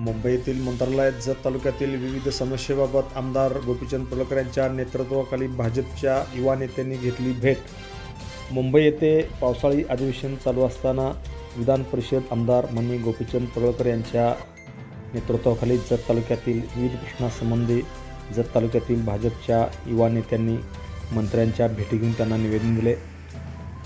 मुंबईतील मंत्रालयात जत तालुक्यातील विविध समस्येबाबत आमदार गोपीचंद पडळकर यांच्या नेतृत्वाखाली भाजपच्या युवा नेत्यांनी घेतली भेट. मुंबई येथे पावसाळी अधिवेशन चालू असताना विधान परिषद आमदार मनी गोपीचंद पडळकर यांच्या नेतृत्वाखाली जत तालुक्यातील विविध प्रश्नासंबंधी जत तालुक्यातील भाजपच्या युवा नेत्यांनी मंत्र्यांच्या भेटी घेऊन त्यांना निवेदन दिले.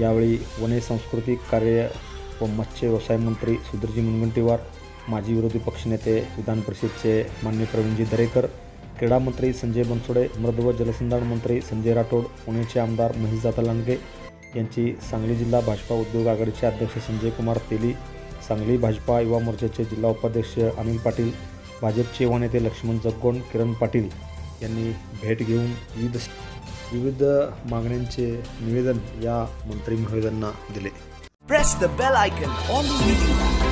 यावेळी वने सांस्कृतिक कार्य व मत्स्य व्यवसाय मंत्री सुधीरजी मुनगंटीवार माजी विरोधी पक्षनेते विधान परिषदचे मान्य प्रवीणजी दरेकर क्रीडा मंत्री संजय बनसोडे मृद व जलसंधारण मंत्री संजय राठोड पुण्याचे आमदार महेशदादा लांडगे यांची सांगली जिल्हा भाजपा उद्योग आघाडीचे अध्यक्ष संजय कुमार तेली सांगली भाजपा युवा मोर्चाचे जिल्हा उपाध्यक्ष अनिल पाटील भाजपचे युवा नेते लक्ष्मण जगगोंड किरण पाटील यांनी भेट घेऊन विविध विविध मागण्यांचे निवेदन या मंत्री महोदयांना दिले. Press the bell icon on